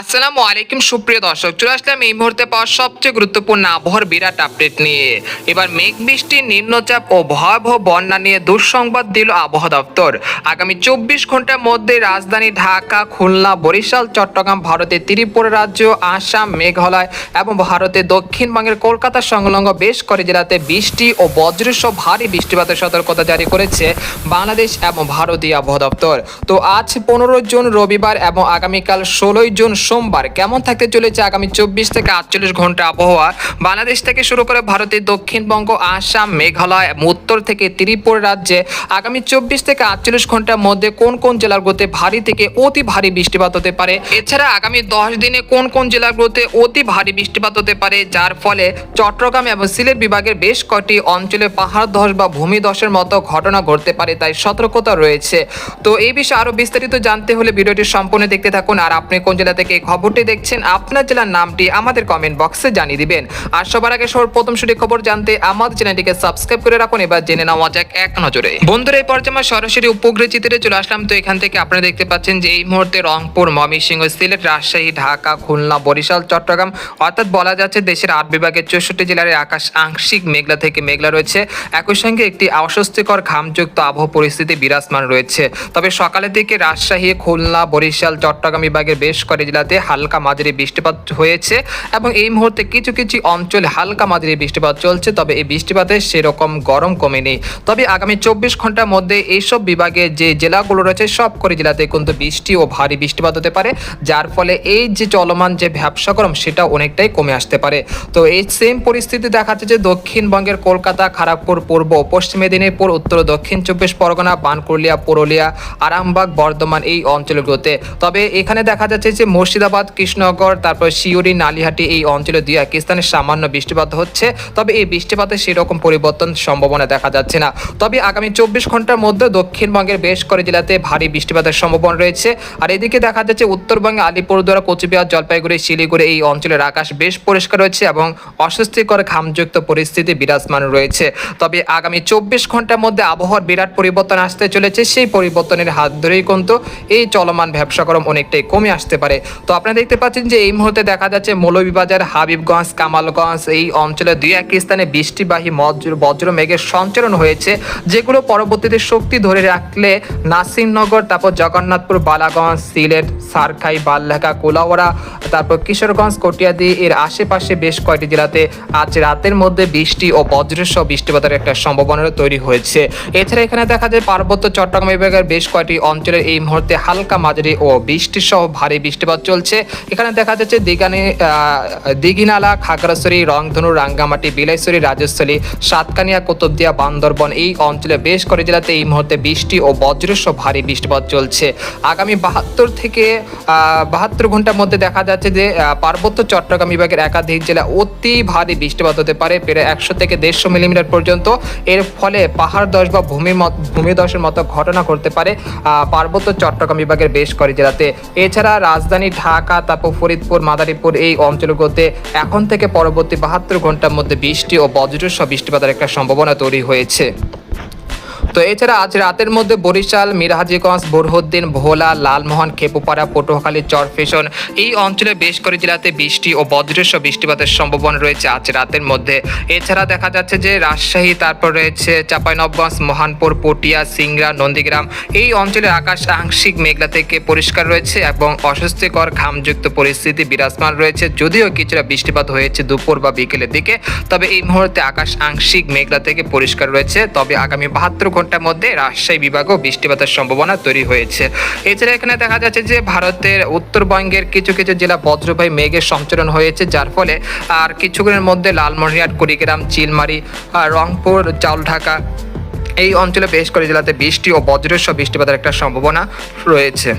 আসসালামু আলাইকুম, সুপ্রিয় দর্শক। চলে আসলাম এই মুহূর্তে পাওয়া সবচেয়ে গুরুত্বপূর্ণ আবহাওয়ার বিরাট আপডেট নিয়ে। এবার মেঘ, বৃষ্টি, নিম্নচাপ ও ভয়াবহ বন্যা নিয়ে দুঃসংবাদ দিল আবহাওয়া দপ্তর। আগামী চব্বিশ ঘণ্টার মধ্যে রাজধানী ঢাকা, খুলনা, বরিশাল, চট্টগ্রাম ভারতের ত্রিপুরা রাজ্য, আসাম, মেঘালয় এবং ভারতের দক্ষিণবঙ্গের কলকাতা সংলগ্ন বেশ কয়েক জেলাতে বৃষ্টি ও বজ্রসহ ভারী বৃষ্টিপাতের সতর্কতা জারি করেছে বাংলাদেশ এবং ভারতীয় আবহাওয়া দপ্তর। তো আজ পনেরো জুন রবিবার এবং আগামীকাল ষোলোই জুন সোমবার কেমন থাকতে চলেছে আগামী চব্বিশ থেকে আটচল্লিশ ঘণ্টা আবহাওয়া? বাংলাদেশ থেকে শুরু করে ভারতের দক্ষিণবঙ্গ, আসাম, মেঘালয় উত্তর থেকে ত্রিপুরা রাজ্যে আগামী চব্বিশ থেকে আটচল্লিশ ঘণ্টার মধ্যে কোন কোন জেলাগুলোতে ভারী থেকে অতি ভারী বৃষ্টিপাত হতে পারে? এছাড়া আগামী দশ দিনে কোন কোন জেলাগুলোতে অতি ভারী বৃষ্টিপাত হতে পারে? যার ফলে চট্টগ্রাম এবং সিলেট বিভাগের বেশ কয়েকটি অঞ্চলে পাহাড় ধস বা ভূমি ধসের মতো ঘটনা ঘটতে পারে, তাই সতর্কতা রয়েছে। তো এই বিষয়ে আরও বিস্তারিত জানতে হলে ভিডিওটি সম্পূর্ণ দেখতে থাকুন। আর আপনি কোন জেলা থেকে খবরটি দেখছেন, আপনার জেলার নামটি আমাদের কমেন্ট বক্সে জানিয়ে দিবেন। আর সবার আগে সবার প্রথম সঠিক খবর জানতে আমাদের চ্যানেলটিকে সাবস্ক্রাইব করে রাখুন, এবার জেনে নেওয়া যাক এক নজরে। বন্ধুরা, এই পর্যায়ে আমরা সরাসরি উপগ্রহ চিত্রে চলে আসলাম। তো এখান থেকে আপনারা দেখতে পাচ্ছেন যে এই মুহূর্তে রংপুর, ময়মনসিংহ, সিলেট, রাজশাহী, ঢাকা, খুলনা, বরিশাল, চট্টগ্রাম, অর্থাৎ বলা যাচ্ছে দেশের আট বিভাগের চৌষট্টি জেলার আকাশ আংশিক মেঘলা থেকে মেঘলা রয়েছে। একই সঙ্গে একটি অস্বস্তিকর ঘামযুক্ত আবহাওয়া পরিস্থিতি বিরাজমান রয়েছে। তবে সকালের দিকে রাজশাহী, খুলনা, বরিশাল, চট্টগ্রাম বিভাগের বেশ কয়েক জেলাতে হালকা মাঝারি বৃষ্টিপাত হয়েছে এবং এই মুহূর্তে কিছু কিছু অঞ্চলে হালকা মাঝারি বৃষ্টিপাত চলছে, তবে এই বৃষ্টিপাতে সেরকম গরম কমেনি। তবে আগামী চব্বিশ ঘণ্টার মধ্যে এইসব বিভাগে যে জেলাগুলো রয়েছে সব করে জেলাতে কিন্তু বৃষ্টি ও ভারী বৃষ্টিপাত হতে পারে, যার ফলে এই যে চলমান যে ব্যবসা গরম সেটা অনেকটাই কমে আসতে পারে। তো এই সেম পরিস্থিতি দেখাচ্ছে যে দক্ষিণবঙ্গের কলকাতা খড়গপুর পূর্ব পশ্চিম মেদিনীপুর, উত্তর দক্ষিণ চব্বিশ পরগনা বানকুরলিয়া পুরুলিয়া, আরামবাগ, বর্ধমান এই অঞ্চলগুলোতে। তবে এখানে দেখা যাচ্ছে যে মুর্শিদাবাদ, কৃষ্ণনগর, তারপর শিউরি নালিহাটি এই অঞ্চলে দুই এক স্থানে সামান্য বৃষ্টিপাত হচ্ছে। তবে এই বৃষ্টিপাতে সেরকম পরিবর্তন সম্ভাবনা দেখা যাচ্ছে না। তবে আগামী চব্বিশ ঘণ্টার মধ্যে দক্ষিণবঙ্গের বেশ কয়েক জেলাতে ভারী বৃষ্টিপাতের সম্ভাবনা রয়েছে। আর এদিকে দেখা যাচ্ছে উত্তরবঙ্গে আলিপুরদুয়ার, কোচবিহার, জলপাইগুড়ি, শিলিগুড়ি এই অঞ্চলের আকাশ বেশ পরিষ্কার রয়েছে এবং অস্বস্তিকর ঘামযুক্ত পরিস্থিতি বিরাজমান রয়েছে। তবে আগামী চব্বিশ ঘণ্টার মধ্যে আবহাওয়ার বিরাট পরিবর্তন আসতে চলেছে। সেই পরিবর্তনের হাত ধরেই কিন্তু এই চলমান ব্যবসা গরম অনেকটাই কমে আসতে পারে। তো আপনারা দেখতে পাচ্ছেন যে এই মুহূর্তে দেখা যাচ্ছে মৌলভীবাজার, হাবিবগঞ্জ, কামালগঞ্জ, এই অঞ্চলে দুই এক স্থানে বৃষ্টিবাহী বজ্র মেঘের সঞ্চালন হয়েছে, যেগুলো পরবর্তীতে শক্তি ধরে রাখলে নাসিরনগর তারপর জগন্নাথপুর, বালাগঞ্জ, সিলেট, সারখাই বাল্লাকা কোলাওয়ারা তারপর কিশোরগঞ্জ, কটিয়াদি, এর আশেপাশে বেশ কয়েকটি জেলাতে আজ রাতের মধ্যে বৃষ্টি ও বজ্রসহ বৃষ্টিপাতের একটা সম্ভাবনা তৈরি হয়েছে। এছাড়া এখানে দেখা যায় পার্বত্য চট্টগ্রাম বিভাগের বেশ কয়েকটি অঞ্চলের এই মুহূর্তে হালকা মাঝারি ও বৃষ্টি সহ ভারী বৃষ্টিপাত চলছে। এখানে দেখা যাচ্ছে আহ, দিঘিনালা খাগড়াছড়ি রংধনু রাঙ্গামাটি বিলাইছড়ি রাজস্থলী সাতকানিয়া কুতুবদিয়া বান্দরবন এই অঞ্চলে বেশ কয়েক জেলাতে এই মুহূর্তে বৃষ্টি ও বজ্রসহ ভারী বৃষ্টিপাত চলছে। আগামী বাহাত্তর থেকে বাহাত্তর ঘণ্টার মধ্যে দেখা যাচ্ছে যে পার্বত্য চট্টগ্রাম বিভাগের একাধিক জেলা অতি ভারী বৃষ্টিপাত হতে পারে প্রায় একশো থেকে দেড়শো মিলিমিটার পর্যন্ত। এর ফলে পাহাড় দশ বা ভূমি ভূমিদশের মতো ঘটনা ঘটতে পারে পার্বত্য চট্টগ্রাম বিভাগের বেশ কয়েক জেলাতে। এছাড়া রাজধানী ঢাকা, তারপর ফরিদপুর, মাদারীপুর এই অঞ্চলগুলোতে এখন থেকে পরবর্তী বাহাত্তর ঘণ্টার মধ্যে বৃষ্টি ও বজ্রসহ বৃষ্টিপাতের একটা সম্ভাবনা তৈরি হয়েছে। তো এছাড়া আজ রাতের মধ্যে বরিশাল, মিরহাজিগঞ্জ, বোরহদ্দিন, ভোলা, লালমোহন, খেপুপাড়া, পটুয়াখালী, চরফেশন এই অঞ্চলে বেশ করে জেলাতে বৃষ্টি ও বজ্রসহ বৃষ্টিপাতের সম্ভাবনা রয়েছে আজ রাতের মধ্যে। এছাড়া দেখা যাচ্ছে যে রাজশাহী, তারপর রয়েছে চাঁপাইনবগঞ্জ, মহানপুর, পটিয়া, সিংড়া, নন্দীগ্রাম এই অঞ্চলের আকাশ আংশিক মেঘলা থেকে পরিষ্কার রয়েছে এবং অস্বস্তিকর, ঘামযুক্ত পরিস্থিতি বিরাজমান রয়েছে। যদিও কিছুটা বৃষ্টিপাত হয়েছে দুপুর বা বিকেলের দিকে, তবে এই মুহূর্তে আকাশ আংশিক মেঘলা থেকে পরিষ্কার রয়েছে। তবে আগামী বাহাত্তর ঘণ্টার মধ্যে রাজশাহী বিভাগেও বৃষ্টিপাতের সম্ভাবনা তৈরি হয়েছে। এছাড়া এখানে দেখা যাচ্ছে যে ভারতের উত্তরবঙ্গের কিছু কিছু জেলা বজ্রবাহী মেঘের সঞ্চরণ হয়েছে, যার ফলে আর কিছুক্ষণের মধ্যে লালমনিরহাট, কুড়িগ্রাম, চিলমারি রংপুর, চাউলঢাকা এই অঞ্চলে বেশ করে জেলাতে বৃষ্টি ও বজ্রস্ব বৃষ্টিপাতের একটা সম্ভাবনা রয়েছে।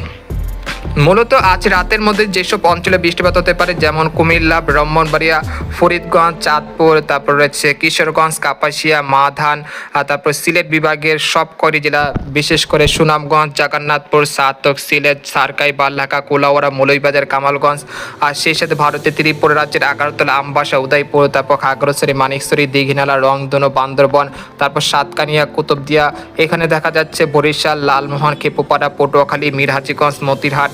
মূলত আজ রাতের মধ্যে যেসব অঞ্চলে বৃষ্টিপাত হতে পারে, যেমন কুমিল্লা, ব্রাহ্মণবাড়িয়া, ফরিদগঞ্জ, চাঁদপুর, তারপর রয়েছে কিশোরগঞ্জ, কাপাসিয়া, মাধান, আর তারপর সিলেট বিভাগের সব কয়টি জেলা, বিশেষ করে সুনামগঞ্জ, জগন্নাথপুর সাতক সিলেট, সারকাই বাল্লাকা কোলাওয়ারা মৌলভীবাজার, কামালগঞ্জ, আর সেই সাথে ভারতের ত্রিপুরা রাজ্যের আগারতলা, আমবাসা, উদয়পুর, তারপর খাগড়াছড়ি, মানিকছড়ি, দীঘিনালা, রংধনু, বান্দরবন, তারপর সাতকানিয়া, কুতুবদিয়া, এখানে দেখা যাচ্ছে বরিশাল, লালমোহন, খেপুপাড়া, পটুয়াখালী, মিরহাজিগঞ্জ, মতিরহাট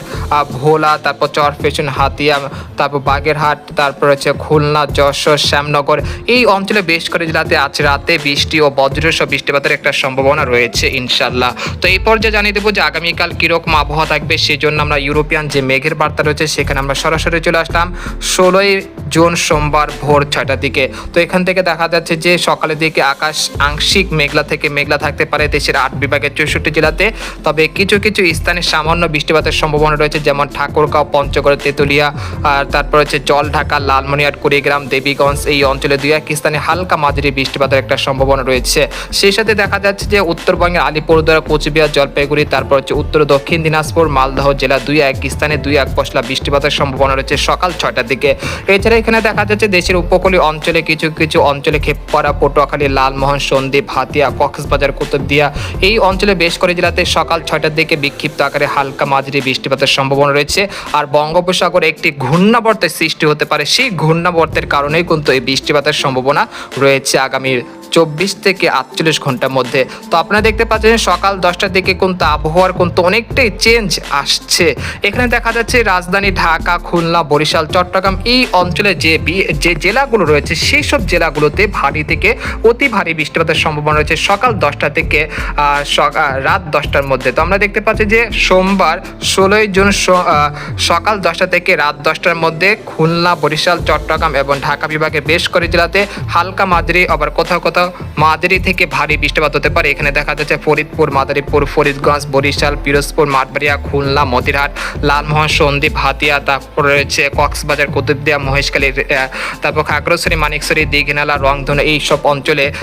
ভোলা, তারপর চরফেশন হাতিয়া, তারপর বাগেরহাট, তারপর হচ্ছে খুলনা, যশোর, শ্যামনগর। এই অঞ্চলে বেশ করে জেলাতে আজ রাতে বৃষ্টি ও বজ্রসহ বৃষ্টিপাতের একটা সম্ভাবনা রয়েছে ইনশাল্লাহ তো এই পর্যায়ে জানিয়ে দেবো যে আগামীকাল কীরকম আবহাওয়া থাকবে সেই জন্য আমরা ইউরোপিয়ান যে মেঘের বার্তা রয়েছে সেখানে আমরা সরাসরি চলে আসলাম। ষোলোই জুন সোমবার ভোর ছয়টার দিকে। তো এখান থেকে দেখা যাচ্ছে যে সকালের দিকে আকাশ আংশিক মেঘলা থেকে মেঘলা থাকতে পারে দেশের আট বিভাগের চৌষট্টি জেলাতে। তবে কিছু কিছু স্থানে সামান্য বৃষ্টিপাতের সম্ভাবনা রয়েছে, যেমন ঠাকুরগাঁও, পঞ্চগড়, তেঁতুলিয়া, আর তারপর হচ্ছে জল ঢাকা লালমনিরহাট কুড়িগ্রাম, দেবীগঞ্জ, এই অঞ্চলে দুই এক স্থানে হালকা মাঝারি বৃষ্টিপাতের একটা সম্ভাবনা রয়েছে। সেই সাথে দেখা যাচ্ছে যে উত্তরবঙ্গের আলিপুরদুয়ার, কোচবিহার, জলপাইগুড়ি, তারপর হচ্ছে উত্তর, দক্ষিণ দিনাজপুর, মালদহ জেলা দুই এক স্থানে দুই এক পশলা বৃষ্টিপাতের সম্ভাবনা রয়েছে সকাল ছয়টার দিকে। এছাড়া এখানে দেখা যাচ্ছে দেশের উপকূলীয় অঞ্চলে কিছু কিছু অঞ্চলে খেপপাড়া, পটুয়াখালী, লালমোহন, সন্দ্বীপ, হাতিয়া, কক্সবাজার, কুতুবদিয়া, এই অঞ্চলে বেশ করে জেলাতে সকাল ছয়টার দিকে বিক্ষিপ্ত আকারে হালকা মাঝারি বৃষ্টিপাতের সম্ভাবনা রয়েছে। আর বঙ্গোপসাগরে একটি ঘূর্ণাবর্তের সৃষ্টি হতে পারে। সেই ঘূর্ণাবর্তের কারণেই কিন্তু এই বৃষ্টিপাতের সম্ভাবনা রয়েছে আগামীর চব্বিশ থেকে আটচল্লিশ ঘণ্টার মধ্যে। তো আপনারা দেখতে পাচ্ছেন সকাল দশটার দিকে কিন্তু আবহাওয়ার কিন্তু অনেকটাই চেঞ্জ আসছে। এখানে দেখা যাচ্ছে রাজধানী ঢাকা, খুলনা, বরিশাল, চট্টগ্রাম এই অঞ্চলে যে যে জেলাগুলো রয়েছে, সেই সব জেলাগুলোতে ভারী থেকে অতি ভারী বৃষ্টিপাতের সম্ভাবনা রয়েছে সকাল দশটা থেকে রাত দশটার মধ্যে। তো আমরা দেখতে পাচ্ছি যে সোমবার ষোলোই জুন সকাল দশটা থেকে রাত দশটার মধ্যে খুলনা, বরিশাল, চট্টগ্রাম এবং ঢাকা বিভাগের বেশ করে জেলাতে হালকা মাঝারি, আবার কোথাও কোথাও মাঝারি থেকে ভারী বৃষ্টিপাত হতে পারে। এখানে দেখা যাচ্ছে ফরিদপুর, মাদারীপুর, ফরিদগঞ্জ, বরিশাল, পিরোজপুর, মাঠবাড়িয়া, খুলনা, মতিরহাট, লালমোহন, সন্দ্বীপ, হাতিয়া, তারপর রয়েছে কক্সবাজার, কুতুবদিয়া, মহেশখালী তারপর খাগড়াছড়ি, মানিকছড়ি, দীঘিনালা, রংধনু এই সব অঞ্চলে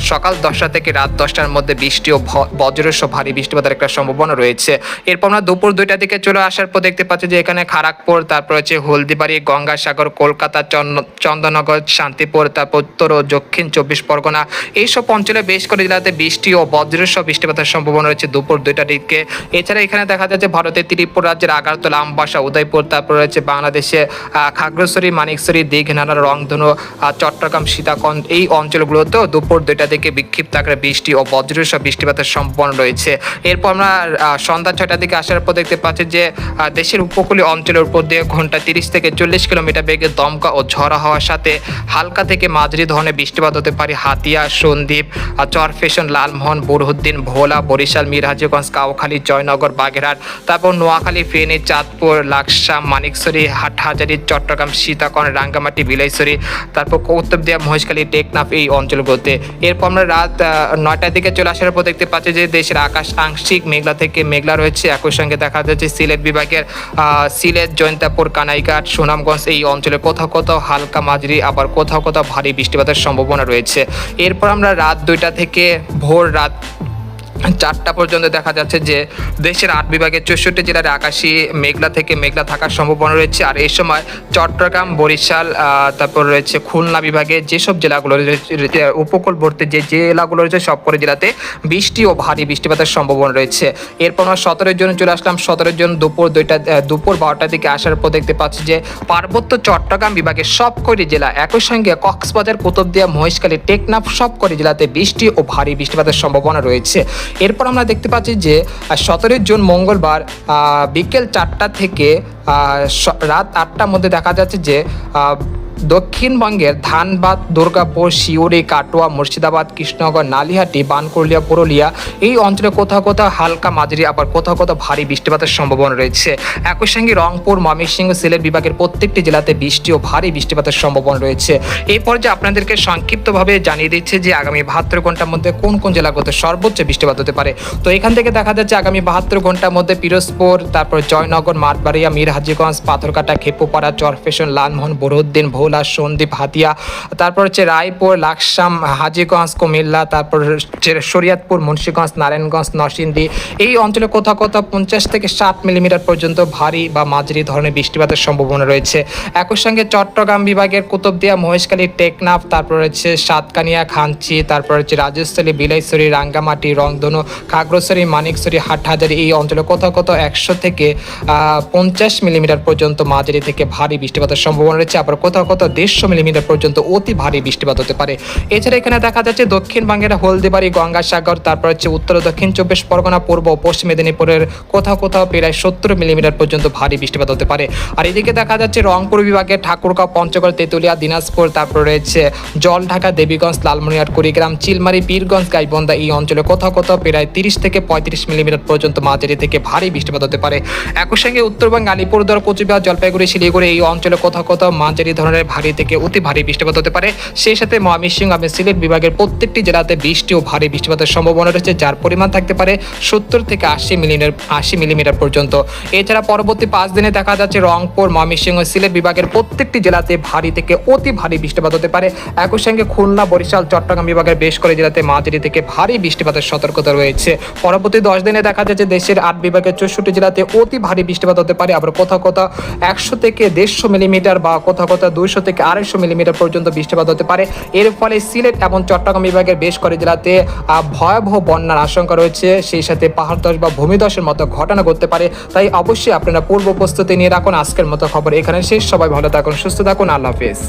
সকাল দশটা থেকে রাত দশটার মধ্যে বৃষ্টি ও বজ্রসহ ভারী বৃষ্টিপাতের একটা সম্ভাবনা রয়েছে। এরপর আমরা দুপুর দুইটার দিকে চলে আসার পর দেখতে পাচ্ছি যে এখানে খড়গপুর তারপর হচ্ছে হলদিবাড়ি, গঙ্গাসাগর, কলকাতা, চন্দ- চন্দননগর, শান্তিপুর, তারপর উত্তর ও দক্ষিণ চব্বিশ পরগনা এইসব অঞ্চলে বেশ করে জেলাতে বৃষ্টি ও বজ্রসহ বৃষ্টিপাতের সম্ভাবনা রয়েছে দুপুর দুইটার দিকে। এছাড়া এখানে দেখা যাচ্ছে ভারতের ত্রিপুরা রাজ্যের আগারতলা, আমবাসা, উদয়পুর, তারপর রয়েছে বাংলাদেশে খাগড়াছড়ি, মানিকছড়ি, দীঘনালা, রংধনু চট্টগ্রাম সীতাকন্দ এই অঞ্চলগুলোতেও দুপুর দুইটা থেকে বিক্ষিপ্ত আকারে বৃষ্টি ও বজ্রসহ বৃষ্টিপাতের সম্ভাবনা রয়েছে। এরপর আমরা সন্ধ্যা ছয়টার দিকে আসার পর দেখতে পাচ্ছি যে দেশের উপকূলীয় অঞ্চলের উপর দিয়ে ঘণ্টা তিরিশ থেকে চল্লিশ কিলোমিটার বেগে দমকা ও ঝড়া হওয়ার সাথে হালকা থেকে মাঝারি ধরনের বৃষ্টিপাত হতে পারে হাতিয়া সন্দ্বীপ আহ, চরফেশন লালমোহন বুরহুদ্দিন ভোলা বরিশাল মিরহাজিগঞ্জ কাউখালী জয়নগর বাগেরহাট তারপর নোয়াখালী ফেনী চাঁদপুর লাকসাম মানিকছড়ি হাটহাজারি চট্টগ্রাম সীতাকন রাঙ্গামাটি বিলাইছড়ি তারপর কৌতুবদিয়া মহেশখালী টেকনাফ এই অঞ্চলগুলোতে। এরপর আমরা রাত নয়টার দিকে চলে আসার পর দেখতে পাচ্ছি যে দেশের আকাশ আংশিক মেঘলা থেকে মেঘলা রয়েছে। একই সঙ্গে দেখা যাচ্ছে সিলেট বিভাগের সিলেট জয়ন্তাপুর কানাইঘাট সুনামগঞ্জ এই অঞ্চলে কোথাও কোথাও হালকা মাঝারি আবার কোথাও কোথাও ভারী বৃষ্টিপাতের সম্ভাবনা রয়েছে। এরপর আমরা রাত দুইটা থেকে ভোর রাত চারটা পর্যন্ত দেখা যাচ্ছে যে দেশের আট বিভাগের চৌষট্টি জেলার আকাশী মেঘলা থেকে মেঘলা থাকার সম্ভাবনা রয়েছে। আর এই সময় চট্টগ্রাম, বরিশাল তারপর রয়েছে খুলনা বিভাগে যেসব জেলাগুলো রয়েছে উপকূলবর্তী যে জেলাগুলো রয়েছে সবকটি জেলাতে বৃষ্টি ও ভারী বৃষ্টিপাতের সম্ভাবনা রয়েছে। এরপর আমরা সতেরোর জন্য চলে আসলাম। সতেরোর জন্য দুপুর দুইটা দুপুর বারোটার দিকে আসার পর দেখতে পাচ্ছি যে পার্বত্য চট্টগ্রাম বিভাগের সবকটি জেলা একই সঙ্গে কক্সবাজার, কুতুবদিয়া, মহেশখালী, টেকনাফ সবকটি জেলাতে বৃষ্টি ও ভারী বৃষ্টিপাতের সম্ভাবনা রয়েছে। এরপর আমরা দেখতে পাচ্ছি যে সতেরোই জুন মঙ্গলবার বিকেল চারটা থেকে রাত আটটার মধ্যে দেখা যাচ্ছে যে দক্ষিণবঙ্গের ধানবাদ, দুর্গাপুর শিউরি কাটোয়া, মুর্শিদাবাদ, কৃষ্ণনগর, নালিহাটি বানকুরলিয়া পুরুলিয়া এই অঞ্চলে কোথাও কোথাও হালকা মাঝারি, আবার কোথাও কোথাও ভারী বৃষ্টিপাতের সম্ভাবনা রয়েছে। একই সঙ্গে রংপুর, ময়মনসিংহ, সিলেট বিভাগের প্রত্যেকটি জেলাতে বৃষ্টি ও ভারী বৃষ্টিপাতের সম্ভাবনা রয়েছে। এই পর্যায়ে আপনাদেরকে সংক্ষিপ্তভাবে জানিয়ে দিচ্ছে যে আগামী বাহাত্তর ঘণ্টার মধ্যে কোন কোন জেলাগুলোতে সর্বোচ্চ বৃষ্টিপাত হতে পারে। তো এখান থেকে দেখা যাচ্ছে আগামী বাহাত্তর ঘণ্টার মধ্যে পিরোজপুর, তারপর জয়নগর, মাঠবাড়িয়া, মিরহাজিগঞ্জ পাথরকাটা খেপুপাড়া, চরফেশন, লালমোহন, বরুদ্দিন ভোলা, সন্দ্বীপ, হাতিয়া, তারপর হচ্ছে রায়পুর, লাকসাম, হাজিগঞ্জ, কুমিল্লা, তারপর শরিয়াতপুর, মুন্সিগঞ্জ, নারায়ণগঞ্জ, নরসিংদী। এই অঞ্চলে কোথাও কোথাও পঞ্চাশ থেকে ষাট মিলিমিটার পর্যন্ত ভারী বা মাঝারি ধরনের বৃষ্টিপাতের সম্ভাবনা রয়েছে। একই সঙ্গে চট্টগ্রাম বিভাগের কুতুবদিয়া, মহেশখালী, টেকনাফ, তারপর হচ্ছে সাতকানিয়া, খাঞ্চি, তারপর হচ্ছে রাজস্থলী বিলাইছড়ি, রাঙ্গামাটি, রংধনু, খাগড়াছড়ি, মানিকছড়ি, হাটহাজারি এই অঞ্চলে কোথাও কোথাও একশো থেকে পঞ্চাশ মিলিমিটার পর্যন্ত মাঝারি থেকে ভারী বৃষ্টিপাতের সম্ভাবনা রয়েছে। আবার কোথাও কোথাও দেড়শো মিলিমিটার পর্যন্ত অতি ভারী বৃষ্টিপাত হতে পারে। এছাড়া এখানে দেখা যাচ্ছে দক্ষিণবঙ্গের হলদিবাড়ি, গঙ্গাসাগর, তারপর হচ্ছে উত্তর দক্ষিণ চব্বিশ পরগনা, পূর্ব পশ্চিম মেদিনীপুরের কোথাও কোথাও প্রায় সত্তর মিলিমিটার পর্যন্ত ভারী বৃষ্টিপাত হতে পারে। আর এদিকে দেখা যাচ্ছে রংপুর বিভাগের ঠাকুরগাঁও, পঞ্চগড়, তেঁতুলিয়া, দিনাজপুর, তারপর রয়েছে জলঢাকা, দেবীগঞ্জ, লালমনিরহাট, কুড়িগ্রাম, চিলমারি, পীরগঞ্জ, গাইবন্ধা এই অঞ্চলে কোথাও কোথাও প্রায় তিরিশ থেকে পঁয়ত্রিশ মিলিমিটার পর্যন্ত মাঝারি থেকে ভারী বৃষ্টিপাত হতে পারে। একই সঙ্গে উত্তরবঙ্গ, আলিপুরদুয়ার, কোচবিহার, জলপাইগুড়ি, শিলিগুড়ি এই অঞ্চলে কোথাও কোথাও মাঝারি ধরনের ভারী থেকে অতি ভারী বৃষ্টিপাত হতে পারে। সেই সাথে ময়মনসিংহ এবং সিলেট বিভাগের প্রত্যেকটি জেলাতে বৃষ্টি ও ভারী বৃষ্টিপাতের সম্ভাবনা রয়েছে, যার পরিমাণ থাকতে পারে সত্তর থেকে আশি মিলিমিটার আশি মিলিমিটার পর্যন্ত। এছাড়া পরবর্তী পাঁচ দিনে দেখা যাচ্ছে রংপুর, ময়মনসিংহ সিলেট বিভাগের প্রত্যেকটি জেলাতে ভারী থেকে অতি ভারী বৃষ্টিপাত হতে পারে। একই সঙ্গে খুলনা, বরিশাল, চট্টগ্রাম বিভাগের বেশ করে জেলাতে মাঝারি থেকে ভারী বৃষ্টিপাতের সতর্কতা রয়েছে। পরবর্তী দশ দিনে দেখা যাচ্ছে দেশের আট বিভাগের চৌষট্টি জেলাতে অতি ভারী বৃষ্টিপাত হতে পারে, আবার কোথাও কোথাও একশো থেকে দেড়শো মিলিমিটার বা কোথাও কোথাও দুইশো থেকে আড়াইশো মিলিমিটার পর্যন্ত বৃষ্টিপাত হতে পারে। এর ফলে সিলেট এবং চট্টগ্রাম বিভাগের বেশ কয়েক জেলাতে ভয়াবহ বন্যার আশঙ্কা রয়েছে। সেই সাথে পাহাড় ধস বা ভূমিধসের মতো ঘটনা ঘটতে পারে। তাই অবশ্যই আপনারা পূর্ব প্রস্তুতি নিয়ে রাখুন। আজকের মতো খবর এখানে শেষ। সবাই ভালো থাকুন, সুস্থ থাকুন। আল্লাহ হাফিজ।